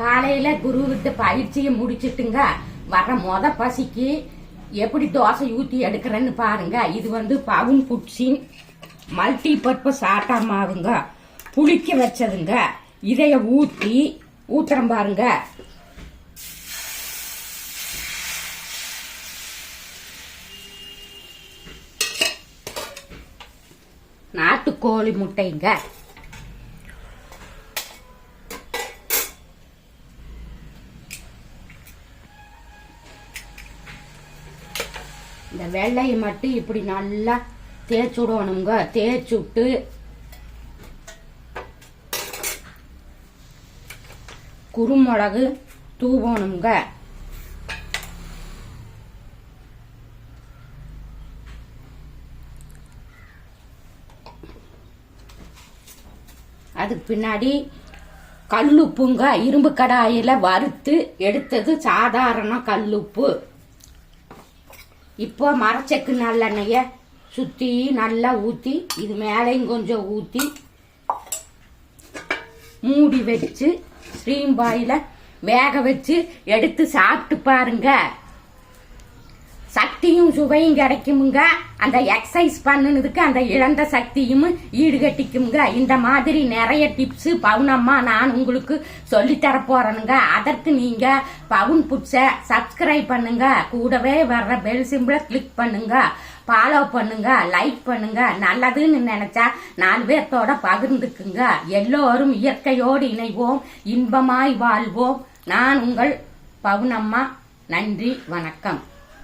காலையில குரு விட்டு பயிற்சியை முடிச்சிட்டுங்க வர மொத பசிக்கு எப்படி தோசை ஊத்தி எடுக்கிறேன்னு பாருங்க. இது வந்து பவுன் புட்சின் மல்டி பர்பஸ் ஆட்டா மாவுங்க. புளிக்க வச்சதுங்க. இதைய ஊத்தி ஊத்துறேன் பாருங்க. நாட்டுக்கோழி முட்டைங்க. இந்த வெள்ளையை மட்டும் இப்படி நல்லா தேய்ச்சி விடணுங்க. தேய்ச்சி விட்டு குருமிளகு தூவணுங்க. அதுக்கு பின்னாடி கல்லுப்புங்க. இரும்பு கடாயில வறுத்து எடுத்தது சாதாரண கல்லுப்பு. இப்போ மரச்செக்கு நல்லெண்ணெய சுற்றி நல்லா ஊற்றி இது மேலேயும் கொஞ்சம் ஊற்றி மூடி வச்சு ஸ்டீம்பாயில் வேக வச்சு எடுத்து சாப்பிட்டு பாருங்க. சக்தியும் சுவையும் கிடைக்குமுங்க. அந்த எக்ஸசைஸ் பண்ணுனதுக்கு அந்த இழந்த சக்தியும் ஈடுகட்டிக்குமுங்க. இந்த மாதிரி நிறைய டிப்ஸ் பவுனம்மா நான் உங்களுக்கு சொல்லித்தர போறேனுங்க அதற்கு நீங்க பவுன் புட்ஸை சப்ஸ்கிரைப் பண்ணுங்க. கூடவே வர்ற பெல் சிம்பிளை கிளிக் பண்ணுங்க. ஃபாலோ பண்ணுங்க. லைக் பண்ணுங்க. நல்லதுன்னு நினைச்சா நாலு பேர்த்தோட பகிர்ந்துக்குங்க. எல்லோரும் இயற்கையோடு இணைவோம். இன்பமாய் வாழ்வோம். நான் உங்கள் பவுனம்மா. நன்றி. வணக்கம்.